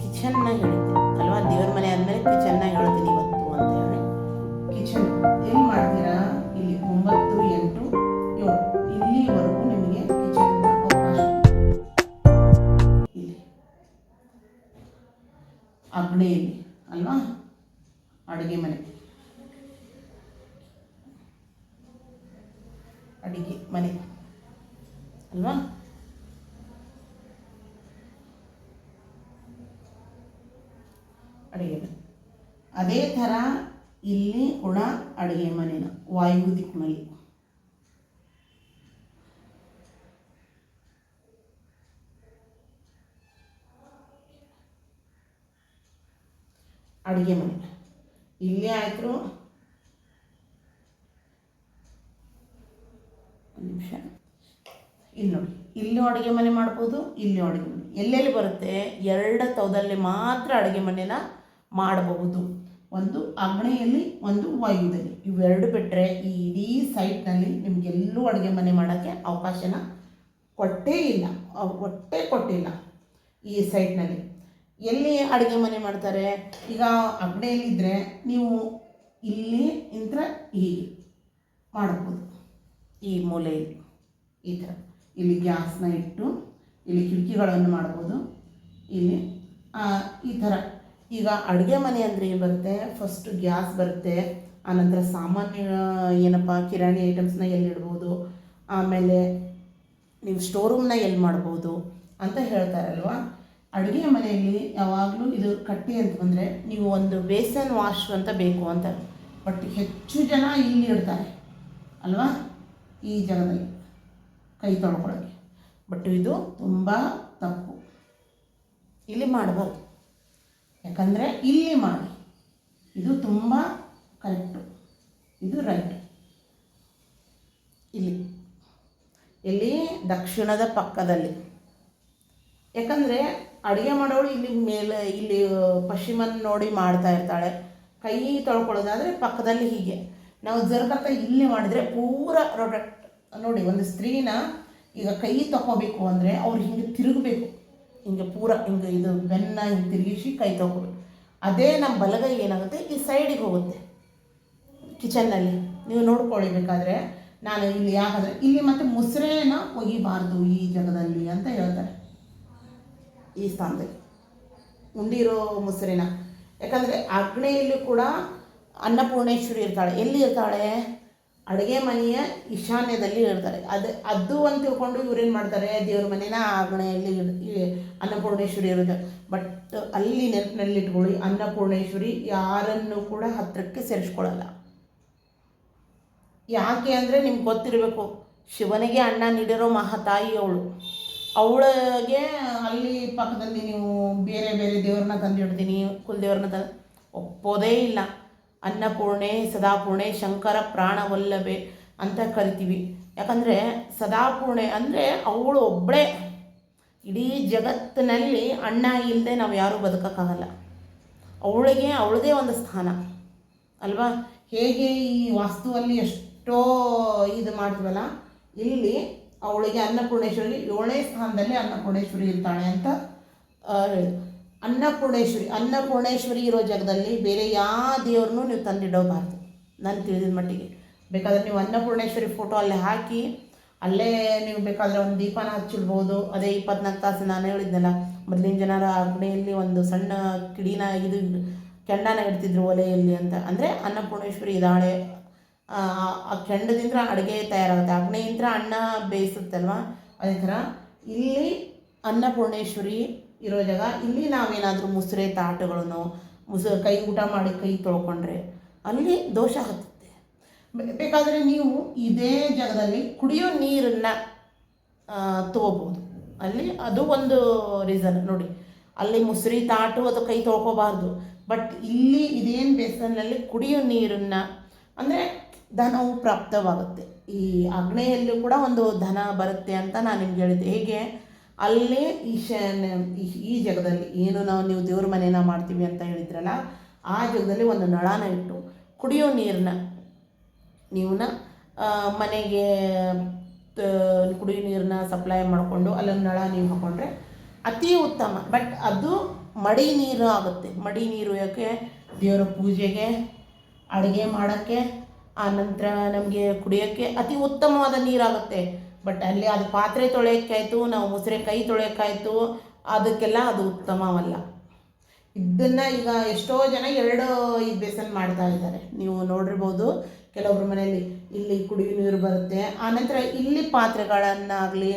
ಕಿಚನ್ನ ಹೇಳಿದ್ದೆ. ಅಲ್ವಾ? ದೇವ್ರ ಮನೆ ಆದಮೇಲೆ ಕಿಚನ್ನ ಹೇಳ್ತೀನಿ ಇವತ್ತು ಅಂತ ಹೇಳಿ. ಕಿಚನ್ ಎಲ್ಲಿ ಮಾಡ್ತೀರಾ? ಇಲ್ಲಿ ಒಂಬತ್ತು, ಎಂಟು, ಏಳು. ಇಲ್ಲಿವರೆಗೂ ನಿಮಗೆ ಕಿಚನ್ ಅವಕಾಶ. ಅಲ್ವಾ? ಅಡುಗೆ ಮನೆ. ಅಡುಗೆ ಮನೆ. ಅಲ್ವಾ ಅಡುಗೆ ಮನೆ ಅದೇ ಥರ ಇಲ್ಲಿ ಕೂಡ ಅಡುಗೆ ಮನೆನ ವಾಯು ದಿಕ್ಕಿನಲ್ಲಿ. ಅಡುಗೆ ಮನೆ ಇಲ್ಲೇ ಆಯಿತು ನಿಮಿಷ. ಇಲ್ಲಿ ನೋಡಿ, ಇಲ್ಲೂ ಅಡುಗೆ ಮನೆ ಮಾಡ್ಬೋದು, ಇಲ್ಲಿ ಅಡುಗೆ ಮನೆ. ಎಲ್ಲೆಲ್ಲಿ ಬರುತ್ತೆ? ಎರಡು ತವದಲ್ಲಿ ಮಾತ್ರ ಅಡುಗೆ ಮನೆನ ಮಾಡಬಹುದು. ಒಂದು ಅಗ್ನೆಯಲ್ಲಿ ಒಂದು ವಾಯುದಲ್ಲಿ ಇವೆರಡು ಬಿಟ್ಟರೆ ಈ ಇಡೀ ಸೈಟ್ನಲ್ಲಿ ನಿಮಗೆಲ್ಲೂ ಅಡುಗೆ ಮನೆ ಮಾಡೋಕ್ಕೆ ಅವಕಾಶನ ಕೊಟ್ಟೇ ಇಲ್ಲ. ಕೊಟ್ಟೇ ಕೊಟ್ಟಿಲ್ಲ ಈ ಸೈಟ್ನಲ್ಲಿ. ಎಲ್ಲಿ ಅಡುಗೆ ಮನೆ ಮಾಡ್ತಾರೆ? ಈಗ ಅಗ್ನೆಯಲ್ಲಿದ್ದರೆ ನೀವು ಇಲ್ಲಿ ಇಂತ್ರ ಹೀಗೆ ಮಾಡ್ಬೋದು. ಈ ಮೂಲೆಯಲ್ಲಿ ಈ ಥರ. ಇಲ್ಲಿ ಗ್ಯಾಸ್ನ ಇಟ್ಟು, ಇಲ್ಲಿ ಕಿಟಕಿಗಳನ್ನು ಮಾಡ್ಬೋದು. ಇಲ್ಲಿ ಈ ಥರ. ಈಗ ಅಡುಗೆ ಮನೆ ಅಂದರೆ ಏನು ಬರುತ್ತೆ? ಫಸ್ಟು ಗ್ಯಾಸ್ ಬರುತ್ತೆ, ಆನಂತರ ಸಾಮಾನ್ಯ, ಏನಪ್ಪ, ಕಿರಾಣಿ ಐಟಮ್ಸ್ನ ಎಲ್ಲಿ ಇಡ್ಬೋದು? ಆಮೇಲೆ ನೀವು ಸ್ಟೋರ್ ರೂಮ್ನ ಎಲ್ಲಿ ಮಾಡ್ಬೋದು ಅಂತ ಹೇಳ್ತಾರಲ್ವ? ಅಡುಗೆ ಮನೆಯಲ್ಲಿ ಯಾವಾಗಲೂ ಇದು ಕಟ್ಟಿ ಅಂತ ಬಂದರೆ ನೀವು ಒಂದು ಬೇಸನ್ ವಾಶ್ ಅಂತ ಬೇಕು ಅಂತ. ಬಟ್ ಹೆಚ್ಚು ಜನ ಇಲ್ಲಿ ಇಡ್ತಾರೆ, ಅಲ್ವಾ? ಈ ಜಾಗದಲ್ಲಿ ಕೈ ತೊಳ್ಕೊಳ್ಳೋಕ್ಕೆ ಬಟ್ ಇದು ತುಂಬ ತಪ್ಪು. ಇಲ್ಲಿ ಮಾಡಬಾರ್ದು ಯಾಕಂದರೆ ಇಲ್ಲಿ ಮಾಡಿ. ಇದು ತುಂಬ ಕರೆಕ್ಟು ಇದು ರೈಟ್ ಇಲ್ಲಿ. ಇಲ್ಲಿ ದಕ್ಷಿಣದ ಪಕ್ಕದಲ್ಲಿ. ಯಾಕಂದರೆ ಅಡುಗೆ ಮಾಡೋಳು ಇಲ್ಲಿ ಮೇಲೆ, ಇಲ್ಲಿ ಪಶ್ಚಿಮನ ನೋಡಿ ಮಾಡ್ತಾ ಇರ್ತಾಳೆ. ಕೈ ತೊಳ್ಕೊಳ್ಳೋದಾದರೆ ಪಕ್ಕದಲ್ಲಿ ಹೀಗೆ. ನಾವು ಜರ್ಕಂತ ಇಲ್ಲಿ ಮಾಡಿದರೆ ಪೂರ ರೊಟೆಕ್ಟ್ ನೋಡಿ, ಒಂದು ಸ್ತ್ರೀನ ಈಗ ಕೈ ತಗೋಬೇಕು ಅಂದರೆ ಅವ್ರು ಹಿಂಗೆ ತಿರುಗಬೇಕು. ಹಿಂಗೆ ಪೂರ ಹಿಂಗೆ ಇದು ಬೆನ್ನ ಹಿಂಗೆ ತಿರುಗಿಸಿ ಕೈ ತೊಗೋಬೇಕು ಅದೇ ನಮ್ಮ ಬಲಗೈ ಏನಾಗುತ್ತೆ? ಈ ಸೈಡಿಗೆ ಹೋಗುತ್ತೆ. ಕಿಚನ್ನಲ್ಲಿ ನೀವು ನೋಡ್ಕೊಳ್ಳಿ ಬೇಕಾದರೆ. ನಾನು ಇಲ್ಲಿ ಯಾಕಂದರೆ ಇಲ್ಲಿ ಮತ್ತೆ ಮುಸ್ರೇನ ಒಗಿಬಾರ್ದು ಈ ಜಾಗದಲ್ಲಿ ಅಂತ ಹೇಳ್ತಾರೆ. ಈ ಸ್ಥಾನದಲ್ಲಿ. ಉಂಡಿರೋ ಮುಸ್ರೇನ. ಯಾಕಂದರೆ ಅಗ್ನೆಯಲ್ಲೂ ಕೂಡ ಅನ್ನಪೂರ್ಣೇಶ್ವರಿ ಇರ್ತಾಳೆ. ಎಲ್ಲಿ ಇರ್ತಾಳೆ? ಅಡುಗೆ ಮನೆಯ ಈಶಾನ್ಯದಲ್ಲಿ ಇಡ್ತಾರೆ ಅದು ಅದು ಅಂತ ತಿಳ್ಕೊಂಡು ಇವ್ರೇನು ಮಾಡ್ತಾರೆ? ದೇವ್ರ ಮನೆನ ಆಗಣೆಯಲ್ಲಿ ಅನ್ನಪೂರ್ಣೇಶ್ವರಿ ಇರುತ್ತೆ. ಬಟ್ ಅಲ್ಲಿ ನೆನಪಿನಲ್ಲಿ ಇಟ್ಕೊಳ್ಳಿ ಅನ್ನಪೂರ್ಣೇಶ್ವರಿ ಯಾರನ್ನು ಕೂಡ ಹತ್ತಿರಕ್ಕೆ ಸೇರಿಸ್ಕೊಳ್ಳಲ್ಲ ಯಾಕೆ ಅಂದರೆ ನಿಮ್ಗೆ ಗೊತ್ತಿರಬೇಕು, ಶಿವನಿಗೆ ಅಣ್ಣ ನೀಡಿರೋ ಮಹಾತಾಯಿ ಅವಳು. ಅವಳಿಗೆ ಅಲ್ಲಿ ಪಕ್ಕದಲ್ಲಿ ನೀವು ಬೇರೆ ಬೇರೆ ದೇವ್ರನ್ನ ತಂದಿಡ್ತೀನಿ, ಕುಲದೇವ್ರನ್ನ ತ ಒಪ್ಪೋದೇ ಇಲ್ಲ. ಅನ್ನಪೂರ್ಣೆ, ಸದಾಪೂರ್ಣೆ, ಶಂಕರ ಪ್ರಾಣವಲ್ಲವೆ ಅಂತ ಕರಿತೀವಿ. ಯಾಕಂದರೆ ಸದಾಪೂರ್ಣೆ ಅಂದರೆ ಅವಳು ಒಬ್ಬಳೇ ಇಡೀ ಜಗತ್ತಿನಲ್ಲಿ ಅಣ್ಣ ಇಲ್ಲದೆ ನಾವು ಯಾರೂ ಬದುಕೋಕ್ಕಾಗಲ್ಲ. ಅವಳಿಗೆ ಅವಳದೇ ಒಂದು ಸ್ಥಾನ. ಅಲ್ವಾ? ಹೇಗೆ ಈ ವಾಸ್ತುವಲ್ಲಿ ಎಷ್ಟೋ ಇದು ಮಾಡ್ತೀವಲ್ಲ? ಇಲ್ಲಿ ಅವಳಿಗೆ ಅನ್ನಪೂರ್ಣೇಶ್ವರಿ ಏಳನೇ ಸ್ಥಾನದಲ್ಲಿ ಅನ್ನಪೂರ್ಣೇಶ್ವರಿ ಇರ್ತಾಳೆ ಅಂತ ಅನ್ನಪೂರ್ಣೇಶ್ವರಿ ಅನ್ನಪೂರ್ಣೇಶ್ವರಿ ಇರೋ ಜಾಗದಲ್ಲಿ ಬೇರೆ ಯಾವ ದೇವ್ರನ್ನೂ ನೀವು ತಂದಿಡೋಬಾರ್ದು. ನಾನು ತಿಳಿದಿದ ಮಟ್ಟಿಗೆ. ಬೇಕಾದರೆ ನೀವು ಅನ್ನಪೂರ್ಣೇಶ್ವರಿ ಫೋಟೋ ಅಲ್ಲೇ ಹಾಕಿ, ಅಲ್ಲೇ ನೀವು ಬೇಕಾದರೆ ಒಂದು ದೀಪನ ಹಚ್ಚಿಡ್ಬೋದು. ಅದೇ ಇಪ್ಪತ್ನಾಲ್ಕು ತಾಸು ನಾನು ಹೇಳಿದ್ನಲ್ಲ, ಮೊದಲಿನ ಜನರ ಅಗ್ನೆಯಲ್ಲಿ ಒಂದು ಸಣ್ಣ ಕಿಡಿನ ಇದು ಕೆಂಡನ ಇಡ್ತಿದ್ರು ಒಲೆಯಲ್ಲಿ ಅಂತ. ಅಂದರೆ ಅನ್ನಪೂರ್ಣೇಶ್ವರಿ ಇದ್ದಾಳೆ ಆ ಆ ಕೆಂಡದಿಂದ ಅಡುಗೆ ತಯಾರಾಗುತ್ತೆ. ಅಗ್ನೆಯಿಂದ ಅನ್ನ ಬೇಯಿಸುತ್ತಲ್ವ? ಅದೇ ಥರ ಇಲ್ಲಿ ಅನ್ನಪೂರ್ಣೇಶ್ವರಿ ಇರೋ ಜಾಗ, ಇಲ್ಲಿ ನಾವೇನಾದರೂ ಮುಸುರೆ ತಾಟುಗಳನ್ನು, ಮುಸ, ಕೈ ಊಟ ಮಾಡಿ ಕೈ ತೊಳ್ಕೊಂಡ್ರೆ ಅಲ್ಲಿ ದೋಷ ಹತ್ತುತ್ತೆ. ಬೇಕಾದರೆ ನೀವು ಇದೇ ಜಾಗದಲ್ಲಿ ಕುಡಿಯೋ ನೀರನ್ನು ತಗೋಬೋದು. ಅಲ್ಲಿ ಅದು ಒಂದು ರೀಸನ್ ನೋಡಿ. ಅಲ್ಲಿ ಮುಸ್ರಿ ತಾಟು ಅದು ಕೈ ತೊಳ್ಕೋಬಾರ್ದು. ಬಟ್ ಇಲ್ಲಿ ಇದೇನು ಬೇಸನ್ನಲ್ಲಿ ಕುಡಿಯೋ ನೀರನ್ನು, ಅಂದರೆ ಧನವು ಪ್ರಾಪ್ತವಾಗುತ್ತೆ. ಈ ಅಗ್ನೆಯಲ್ಲೂ ಕೂಡ ಒಂದು ಧನ ಬರುತ್ತೆ ಅಂತ ನಾನು ನಿಮ್ಗೆ ಹೇಳಿದ್ದೆ. ಹೇಗೆ? ಅಲ್ಲಿ ಈಶಾನ್ಯ ಈ- ಜಾಗದಲ್ಲಿ ಏನು ನಾವು, ನೀವು ದೇವ್ರ ಮನೇನ ಮಾಡ್ತೀವಿ ಅಂತ ಹೇಳಿದ್ರಲ್ಲ, ಆ ಜಾಗದಲ್ಲಿ ಒಂದು ನಳಾನ ಇಟ್ಟು ಕುಡಿಯೋ ನೀರನ್ನ ನೀವನ್ನ ಮನೆಗೆ ಕುಡಿಯೋ ನೀರನ್ನ ಸಪ್ಲೈ ಮಾಡಿಕೊಂಡು ಅಲ್ಲೊಂದು ನಳ ನೀವು ಹಾಕೊಂಡ್ರೆ ಅತಿ ಉತ್ತಮ. ಬಟ್ ಅದು ಮಡಿ ನೀರು ಆಗುತ್ತೆ. ಮಡಿ ನೀರು ಯಾಕೆ? ದೇವರ ಪೂಜೆಗೆ, ಅಡುಗೆ ಮಾಡೋಕ್ಕೆ ಆನಂತರ ನಂತರ ನಮಗೆ ಕುಡಿಯೋಕ್ಕೆ ಅತಿ ಉತ್ತಮವಾದ ನೀರಾಗುತ್ತೆ. ಬಟ್ ಅಲ್ಲಿ ಅದು ಪಾತ್ರೆ ತೊಳೆಯೋಕ್ಕಾಯ್ತು, ನಾವು ಮುಸ್ರೆ ಕೈ ತೊಳೆಯೋಕ್ಕಾಯಿತು, ಅದಕ್ಕೆಲ್ಲ ಅದು ಉತ್ತಮವಲ್ಲ. ಇದನ್ನು ಈಗ ಎಷ್ಟೋ ಜನ ಎರಡು ಈ ಬೇಸನ್ ಮಾಡ್ತಾ ಇದ್ದಾರೆ. ನೀವು ನೋಡಿರ್ಬೋದು ಕೆಲವೊಬ್ಬರ ಮನೆಯಲ್ಲಿ ಇಲ್ಲಿ ಕುಡಿಯೋ ನೀರು ಬರುತ್ತೆ ಆನಂತರ ಇಲ್ಲಿ ಪಾತ್ರೆಗಳನ್ನಾಗಲಿ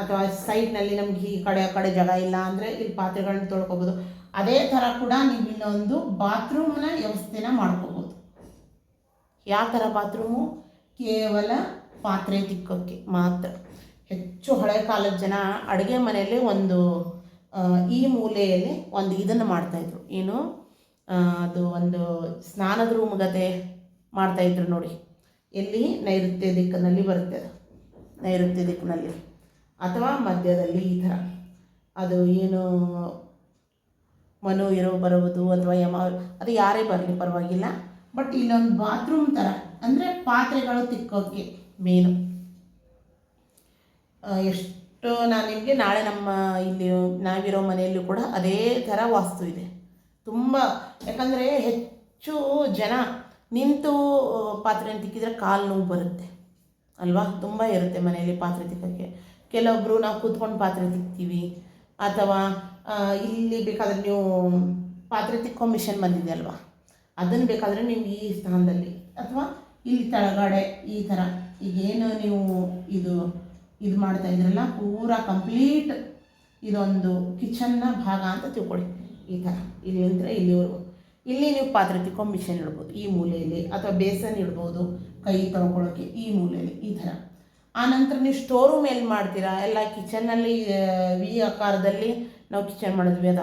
ಅಥವಾ ಸೈಡ್ನಲ್ಲಿ ನಮ್ಗೆ ಈ ಕಡೆ ಆ ಕಡೆ ಜಾಗ ಇಲ್ಲ ಅಂದರೆ ಇಲ್ಲಿ ಪಾತ್ರೆಗಳನ್ನ ತೊಳ್ಕೊಬೋದು. ಅದೇ ಥರ ಕೂಡ ನೀವು ಇಲ್ಲೊಂದು ಬಾತ್ರೂಮ್ನ ವ್ಯವಸ್ಥೆನ ಮಾಡ್ಕೋಬೋದು. ಯಾವ ಥರ ಬಾತ್ರೂಮು? ಕೇವಲ ಪಾತ್ರೆ ತಿಕ್ಕೋಕ್ಕೆ ಮಾತ್ರ. ಹೆಚ್ಚು ಹಳೆ ಕಾಲದ ಜನ ಅಡುಗೆ ಮನೆಯಲ್ಲಿ ಒಂದು ಈ ಮೂಲೆಯಲ್ಲಿ ಒಂದು ಇದನ್ನು ಮಾಡ್ತಾಯಿದ್ರು ಏನು? ಅದು ಒಂದು ಸ್ನಾನದ ರೂಮ್ ಗತೆ ಮಾಡ್ತಾಯಿದ್ರು ನೋಡಿ. ಎಲ್ಲಿ? ನೈಋತ್ಯ ದಿಕ್ಕಿನಲ್ಲಿ ಬರುತ್ತೆ ಅದು. ನೈಋತ್ಯ ದಿಕ್ಕಿನಲ್ಲಿ. ಅಥವಾ ಮಧ್ಯದಲ್ಲಿ ಈ ಥರ. ಅದು ಏನು? ಮನು, ಇರೋ, ಬರುವುದು ಅಥವಾ ಯಮ, ಅದು ಯಾರೇ ಬರಲಿ ಪರವಾಗಿಲ್ಲ. ಬಟ್ ಇಲ್ಲೊಂದು ಬಾತ್ರೂಮ್ ಥರ. ಅಂದರೆ ಪಾತ್ರೆಗಳು ತಿಕ್ಕೋಕ್ಕೆ ಮೇನು. ಎಷ್ಟು ನಾನು ನಿಮಗೆ ನಾಳೆ ನಮ್ಮ ಇಲ್ಲಿ ನಾವಿರೋ ಮನೆಯಲ್ಲೂ ಕೂಡ ಅದೇ ಥರ ವಾಸ್ತು ಇದೆ. ತುಂಬ, ಯಾಕಂದರೆ ಹೆಚ್ಚು ಜನ ನಿಂತು ಪಾತ್ರೆ ತಿಕ್ಕಿದ್ರೆ ಕಾಲು ನೋವು ಬರುತ್ತೆ. ಅಲ್ವಾ? ತುಂಬ ಇರುತ್ತೆ ಮನೆಯಲ್ಲಿ ಪಾತ್ರೆ ತಿಕ್ಕೋಕ್ಕೆ ಕೆಲವೊಬ್ಬರು ನಾವು ಕೂತ್ಕೊಂಡು ಪಾತ್ರೆ ತಿಕ್ತೀವಿ. ಅಥವಾ ಇಲ್ಲಿ ಬೇಕಾದರೆ ನೀವು ಪಾತ್ರೆ ತಿಕ್ಕೋ ಮಿಷನ್ ಬಂದಿದೆ ಅಲ್ವಾ? ಅದನ್ನು ಬೇಕಾದರೆ ನೀವು ಈ ಸ್ಥಾನದಲ್ಲಿ, ಅಥವಾ ಇಲ್ಲಿ ತಳಗಡೆ ಈ ಥರ ಈಗೇನು ನೀವು ಇದು ಇದು ಮಾಡ್ತಾ ಇದ್ರಲ್ಲ, ಪೂರಾ ಕಂಪ್ಲೀಟ್ ಇದೊಂದು ಕಿಚನ್ನ ಭಾಗ ಅಂತ ತಿಳ್ಕೊಳ್ಳಿ. ಈ ಥರ ಇಲ್ಲಿಂದ ಇಲ್ಲಿವರೆಗೂ. ಇಲ್ಲಿ ನೀವು ಪಾತ್ರೆ ತಿಕ್ಕೊ ಮಿಷನ್ ಇಡ್ಬೋದು, ಈ ಮೂಲೆಯಲ್ಲಿ, ಅಥವಾ ಬೇಸನ್ ಇಡ್ಬೋದು, ಕೈ ತೊಳ್ಕೊಳ್ಳೋಕ್ಕೆ ಈ ಮೂಲೆಯಲ್ಲಿ, ಈ ಥರ ಆನಂತರ ನೀವು ಸ್ಟೋರ್ ರೂಮ್ ಎಲ್ಲಿ ಮಾಡ್ತೀರಾ? ಎಲ್ಲ ಕಿಚನ್ನಲ್ಲಿ ವಿ ಆಕಾರದಲ್ಲಿ ನಾವು ಕಿಚನ್ ಮಾಡಿದ್ವಿ ಅದ.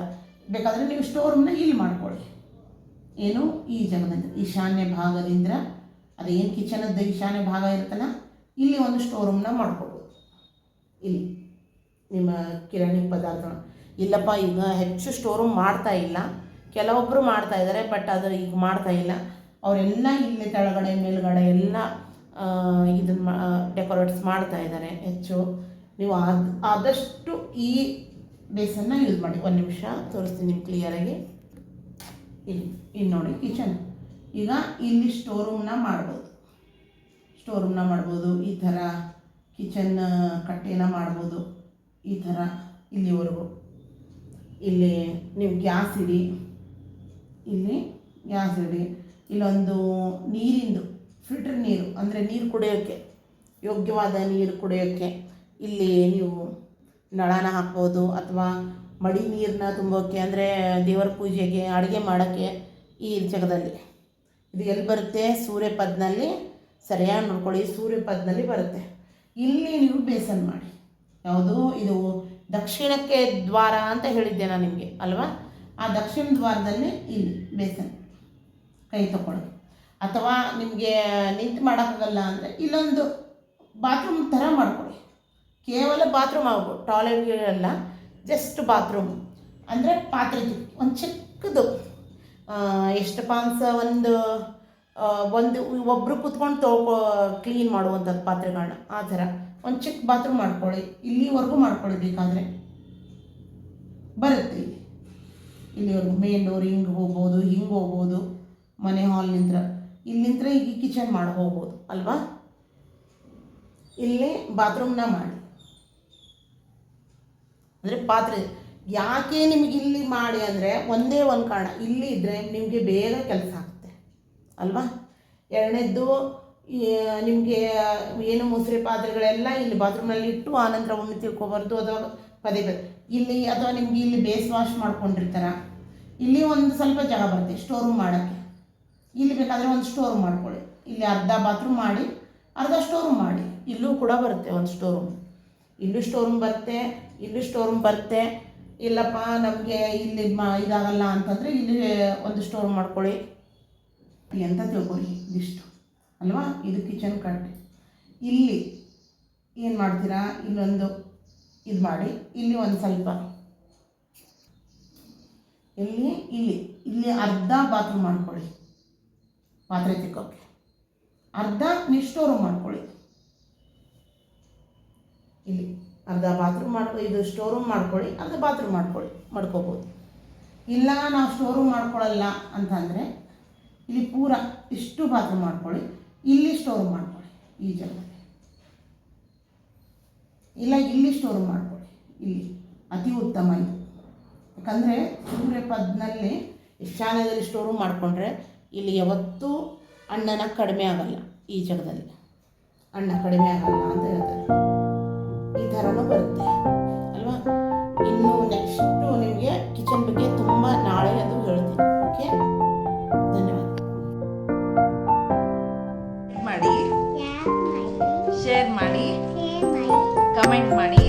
ಬೇಕಾದರೆ ನೀವು ಸ್ಟೋರ್ ರೂಮ್ನ ಇಲ್ಲಿ ಮಾಡ್ಕೊಳ್ಳಿ. ಏನು? ಈ ಜಾಗದಿಂದ ಈಶಾನ್ಯ ಭಾಗದಿಂದ ಅದೇನು ಕಿಚನದ್ದು ಈಶಾನ್ಯ ಭಾಗ ಇರುತ್ತಲ್ಲ, ಇಲ್ಲಿ ಒಂದು ಸ್ಟೋರ್ ರೂಮ್ನ ಮಾಡ್ಕೋಬೋದು. ಇಲ್ಲಿ ನಿಮ್ಮ ಕಿರಾಣಿ ಪದಾರ್ಥ ಇಲ್ಲಪ್ಪ, ಈಗ ಹೆಚ್ಚು ಸ್ಟೋರ್ ರೂಮ್ ಮಾಡ್ತಾ ಇಲ್ಲ. ಕೆಲವೊಬ್ಬರು ಮಾಡ್ತಾ ಇದ್ದಾರೆ ಬಟ್ ಅದು ಈಗ ಮಾಡ್ತಾ ಇಲ್ಲ. ಅವರೆಲ್ಲ ಇಲ್ಲಿ ಕೆಳಗಡೆ ಮೇಲುಗಡೆ ಎಲ್ಲ ಇದನ್ನು ಡೆಕೋರೇಟ್ಸ್ ಮಾಡ್ತಾ ಇದ್ದಾರೆ ಹೆಚ್ಚು. ನೀವು ಆದ, ಆದಷ್ಟು ಈ ಬೇಸನ್ನು ಯೂಸ್ ಮಾಡಿ. ಒಂದು ನಿಮಿಷ ತೋರಿಸ್ತೀನಿ ಕ್ಲಿಯರಾಗಿ ಇಲ್ಲಿ ಇಲ್ಲಿ ನೋಡಿ ಕಿಚನ್ ಈಗ ಇಲ್ಲಿ ಸ್ಟೋರ್ ರೂಮ್ನ ಮಾಡ್ಬೋದು. ಸ್ಟೋರ್ ರೂಮ್ನ ಮಾಡ್ಬೋದು, ಈ ಥರ ಕಿಚನ್ ಕಟ್ಟೆನ ಮಾಡ್ಬೋದು, ಈ ಥರ ಇಲ್ಲಿವರೆಗೂ. ಇಲ್ಲಿ ನೀವು ಗ್ಯಾಸ್ ಇಡಿ. ಇಲ್ಲಿ ಗ್ಯಾಸ್ ಇಡಿ. ಇಲ್ಲೊಂದು ನೀರಿಂದು ಫಿಲ್ಟರ್ ನೀರು, ಅಂದರೆ ನೀರು ಕುಡಿಯೋಕ್ಕೆ, ಯೋಗ್ಯವಾದ ನೀರು ಕುಡಿಯೋಕ್ಕೆ ಇಲ್ಲಿ ನೀವು ನಳನ ಹಾಕ್ಬೋದು, ಅಥವಾ ಮಡಿ ನೀರನ್ನ ತುಂಬೋಕ್ಕೆ, ಅಂದರೆ ದೇವರ ಪೂಜೆಗೆ, ಅಡುಗೆ ಮಾಡೋಕ್ಕೆ ಈ ಜಾಗದಲ್ಲಿ. ಇದು ಎಲ್ಲಿ ಬರುತ್ತೆ? ಸೂರ್ಯಪದ್ನಲ್ಲಿ. ಸರಿಯಾಗಿ ನೋಡ್ಕೊಳ್ಳಿ, ಸೂರ್ಯಪದ್ನಲ್ಲಿ ಬರುತ್ತೆ. ಇಲ್ಲಿ ನೀವು ಬೇಸನ್ ಮಾಡಿ. ಯಾವುದು? ಇದು ದಕ್ಷಿಣಕ್ಕೆ ದ್ವಾರ ಅಂತ ಹೇಳಿದ್ದೆ ನಾನು ನಿಮಗೆ, ಅಲ್ವಾ? ಆ ದಕ್ಷಿಣ ದ್ವಾರದಲ್ಲಿ ಇಲ್ಲಿ ಬೇಸನ್. ಕೈ ತಗೊಳ್ಳಿ ಅಥವಾ ನಿಮಗೆ ನಿಂತು ಮಾಡೋಕ್ಕಾಗಲ್ಲ ಅಂದರೆ ಇಲ್ಲೊಂದು ಬಾತ್ರೂಮ್ ಥರ ಮಾಡ್ಕೊಳ್ಳಿ. ಕೇವಲ ಬಾತ್ರೂಮ್ ಆಗ್ಬೋದು ಟಾಯ್ಲೆಟ್ ಅಲ್ಲ ಜಸ್ಟ್ ಬಾತ್ರೂಮ್. ಅಂದರೆ ಪಾತ್ರೆ ಒಂದು ಚಿಕ್ಕದು. ಎಷ್ಟಪ್ಪ ಅನ್ಸ ಒಂದು ಒಂದು ಒಬ್ಬರು ಕುತ್ಕೊಂಡು ತೊಳ್ಕೊ ಕ್ಲೀನ್ ಮಾಡುವಂಥದ್ದು ಪಾತ್ರೆಗಳನ್ನ ಆ ಥರ. ಒಂದು ಚಿಕ್ಕ ಬಾತ್ರೂಮ್ ಮಾಡ್ಕೊಳ್ಳಿ. ಇಲ್ಲಿವರೆಗೂ ಮಾಡ್ಕೊಳ್ಳಿ ಬೇಕಾದರೆ. ಬರುತ್ತೆ ಇಲ್ಲಿವರೆಗೂ ಮೇನ್ ಡೋರ್ ಹಿಂಗೆ ಹೋಗ್ಬೋದು ಹಿಂಗೆ ಹೋಗ್ಬೋದು. ಮನೆ ಹಾಲ್ ನಿಂತ್ರ. ಇಲ್ಲಿಂತ್ರ ಈಗ ಕಿಚನ್ ಮಾಡಿ ಹೋಗ್ಬೋದು, ಅಲ್ವಾ? ಇಲ್ಲೇ ಬಾತ್ರೂಮ್ನ ಮಾಡಿ. ಅಂದರೆ ಪಾತ್ರೆ ಯಾಕೆ ನಿಮಗೆ ಇಲ್ಲಿ ಮಾಡಿ ಅಂದರೆ ಒಂದೇ ಒಂದು ಕಾರಣ. ಇಲ್ಲಿ ಇದ್ದರೆ ನಿಮಗೆ ಬೇಗ ಕೆಲಸ ಆಗುತ್ತೆ. ಅಲ್ವಾ? ಎರಡನೇದ್ದು ನಿಮಗೆ ಏನು ಮುಸ್ರಿ ಪಾತ್ರೆಗಳೆಲ್ಲ ಇಲ್ಲಿ ಬಾತ್ರೂಮ್ನಲ್ಲಿ ಇಟ್ಟು ಆನಂತರ ಒಮ್ಮೆ ತಿಳ್ಕೊಬಾರ್ದು ಅಥವಾ ಪದೇ ಪದೇ. ಇಲ್ಲಿ ಅಥವಾ ನಿಮಗೆ ಇಲ್ಲಿ ಬೇಸ್ ವಾಶ್ ಮಾಡ್ಕೊಂಡಿರ್ತಾರ. ಇಲ್ಲಿ ಒಂದು ಸ್ವಲ್ಪ ಜಾಗ ಬರುತ್ತೆ ಸ್ಟೋರ್ ರೂಮ್ ಮಾಡೋಕ್ಕೆ. ಇಲ್ಲಿ ಬೇಕಾದರೆ ಒಂದು ಸ್ಟೋರ್ ರೂಮ್ ಮಾಡ್ಕೊಳ್ಳಿ. ಇಲ್ಲಿ ಅರ್ಧ ಬಾತ್ರೂಮ್ ಮಾಡಿ, ಅರ್ಧ ಸ್ಟೋರ್ ರೂಮ್ ಮಾಡಿ. ಇಲ್ಲೂ ಕೂಡ ಬರುತ್ತೆ ಒಂದು ಸ್ಟೋರ್ ರೂಮ್. ಇಲ್ಲೂ ಸ್ಟೋರ್ ರೂಮ್ ಬರುತ್ತೆ, ಇಲ್ಲೂ ಸ್ಟೋರ್ ರೂಮ್ ಬರುತ್ತೆ. ಇಲ್ಲಪ್ಪ, ನಮಗೆ ಇಲ್ಲಿ ಮಾ ಇದಾಗಲ್ಲ ಅಂತಂದರೆ ಇಲ್ಲಿ ಒಂದು ಸ್ಟೋರ್ ಮಾಡ್ಕೊಳ್ಳಿ ಅಂತ ತಿಳ್ಕೊಳ್ಳಿ ಇದಿಷ್ಟು, ಅಲ್ವಾ? ಇದು ಕಿಚನ್ ಕಟ್ ಇಲ್ಲಿ ಏನು ಮಾಡ್ತೀರಾ? ಇಲ್ಲೊಂದು ಇದು ಮಾಡಿ, ಇಲ್ಲಿ ಒಂದು ಸ್ವಲ್ಪ. ಇಲ್ಲಿ ಇಲ್ಲಿ ಇಲ್ಲಿ ಅರ್ಧ ಬಾತ್ರೂಮ್ ಮಾಡ್ಕೊಳ್ಳಿ. ಪಾತ್ರೆ ತಿಕ್ಕೋಕ್ಕೆ ಅರ್ಧ ನೀವು ಸ್ಟೋರ್ ಮಾಡ್ಕೊಳ್ಳಿ. ಇಲ್ಲಿ. ಅರ್ಧ ಬಾತ್ರೂಮ್ ಮಾಡ್ಕೊ, ಇದು ಸ್ಟೋರೂಮ್ ರೂಮ್ ಮಾಡ್ಕೊಳ್ಳಿ, ಅರ್ಧ ಬಾತ್ರೂಮ್ ಮಾಡ್ಕೊಳ್ಳಿ, ಮಾಡ್ಕೋಬೋದು. ಇಲ್ಲ ನಾವು ಸ್ಟೋರೂಮ್ ಮಾಡ್ಕೊಳ್ಳಲ್ಲ ಅಂತಂದರೆ ಇಲ್ಲಿ ಪೂರ ಇಷ್ಟು ಬಾತ್ರೂಮ್ ಮಾಡ್ಕೊಳ್ಳಿ, ಇಲ್ಲಿ ಸ್ಟೋರ್ ಮಾಡ್ಕೊಳ್ಳಿ, ಈ ಜಾಗದಲ್ಲಿ. ಇಲ್ಲ, ಇಲ್ಲಿ ಸ್ಟೋರ್ ಮಾಡ್ಕೊಳ್ಳಿ, ಇಲ್ಲಿ. ಅತಿ ಉತ್ತಮ ಇದು. ಯಾಕಂದರೆ ಸೂರ್ಯಪದ್ನಲ್ಲಿ ಶಾಲೆಯಲ್ಲಿ ಸ್ಟೋರೂಮ್ ಮಾಡಿಕೊಂಡ್ರೆ ಇಲ್ಲಿ ಯಾವತ್ತೂ ಅಣ್ಣನ ಕಡಿಮೆ ಆಗಲ್ಲ ಈ ಜಾಗದಲ್ಲಿ. ಅಣ್ಣ ಕಡಿಮೆ ಆಗಲ್ಲ ಅಂತ ಹೇಳ್ತಾರೆ. ಥರನೂ ಬರುತ್ತೆ ಅಲ್ವಾ? ಇನ್ನು ನೆಕ್ಸ್ಟು ನಿಮಗೆ ಕಿಚನ್ ಬಗ್ಗೆ ತುಂಬ ನಾಳೆ ಅದು ಹೇಳ್ತೀನಿ ಓಕೆ ಧನ್ಯವಾದ. ಮಾಡಿ. ಶೇರ್ ಮಾಡಿ. ಕಮೆಂಟ್ ಮಾಡಿ.